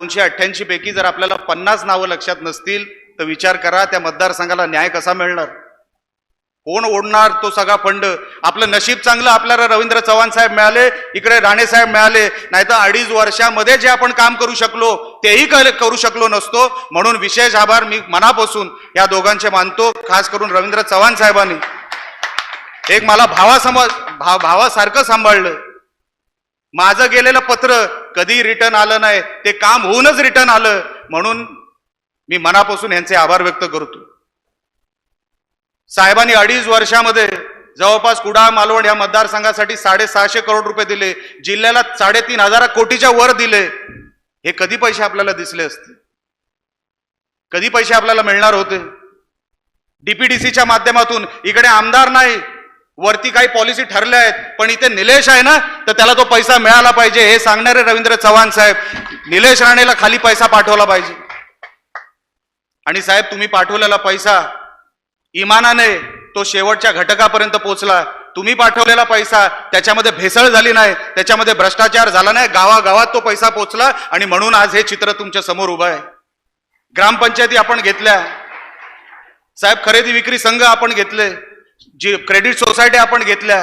दोनशे अठ्ठ्याऐंशी पैकी जर आपल्याला पन्नास नावं लक्षात नसतील तर विचार करा त्या मतदारसंघाला न्याय कसा मिळणार? कोण ओढणार तो सगळा फंड? आपलं नशीब चांगलं आपल्याला रवींद्र चव्हाण साहेब मिळाले इकडे राणे साहेब मिळाले नाहीतर अडीच वर्षामध्ये जे आपण काम करू शकलो तेही करू शकलो नसतो. म्हणून विशेष आभार मी मनापासून या दोघांचे मानतो खास करून रवींद्र चव्हाण साहेबांनी. एक मला भावासम भा भावासारखं सांभाळलं. माझं गेलेलं पत्र कधी रिटर्न आलं नाही ते काम होऊनच रिटर्न आलं म्हणून मी मनापासून यांचे आभार व्यक्त करतो. साहेबांनी अडीच वर्षामध्ये जवळपास कुडाळ मालवण या मतदारसंघासाठी साडेसहाशे करोड रुपये दिले जिल्ह्याला साडेतीन हजार कोटीच्या वर दिले. हे कधी पैसे आपल्याला दिसले असते? कधी पैसे आपल्याला मिळणार होते? डीपीडीसीच्या माध्यमातून इकडे आमदार नाही वरती काही पॉलिसी ठरल्या आहेत पण इथे निलेश आहे ना तर त्याला तो पैसा मिळाला पाहिजे हे सांगणारे रवींद्र चव्हाण साहेब निलेश राणेला खाली पैसा पाठवला पाहिजे. आणि साहेब तुम्ही पाठवलेला पैसा इमानाने तो शेवटच्या घटकापर्यंत पोहोचला. तुम्ही पाठवलेला पैसा त्याच्यामध्ये भेसळ झाली नाही त्याच्यामध्ये भ्रष्टाचार झाला नाही गावागावात तो पैसा पोहोचला आणि म्हणून आज हे चित्र तुमच्यासमोर उभं आहे. ग्रामपंचायती आपण घेतल्या. साहेब खरेदी विक्री संघ आपण घेतले. जी क्रेडिट सोसायटी आपण घेतल्या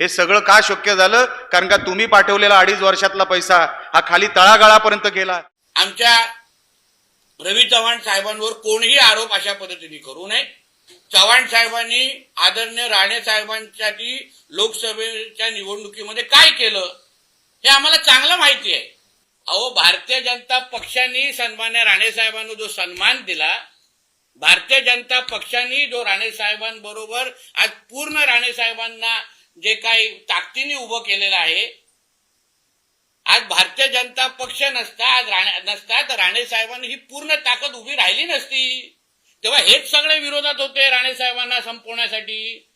हे सगळं का शक्य झालं? कारण का तुम्ही पाठवलेला अडीच वर्षातला पैसा हा खाली तळागाळापर्यंत गेला. आमच्या रवी चव्हाण साहेबांवर कोणीही आरोप अशा पद्धतीने करू नये. चव्हाण साहेबांनी आदरणीय राणे साहेबांसाठी लोकसभेच्या निवडणुकीमध्ये काय केलं हे आम्हाला चांगलं माहिती आहे. अहो भारतीय जनता पक्षाने सन्मान्य राणे साहेबांना जो सन्मान दिला भारतीय जनता पक्षाने जो राणे साहेबांबरोबर आज पूर्ण राणे साहेबांना जे काही ताकदीने उभं केलेलं आहे आज भारतीय जनता पक्ष नसता आज राणे नसता तर राणे साहेबांनी ही पूर्ण ताकद उभी राहिली नसती. तेव्हा हेच सगळे विरोधात होते राणे साहेबांना संपवण्यासाठी.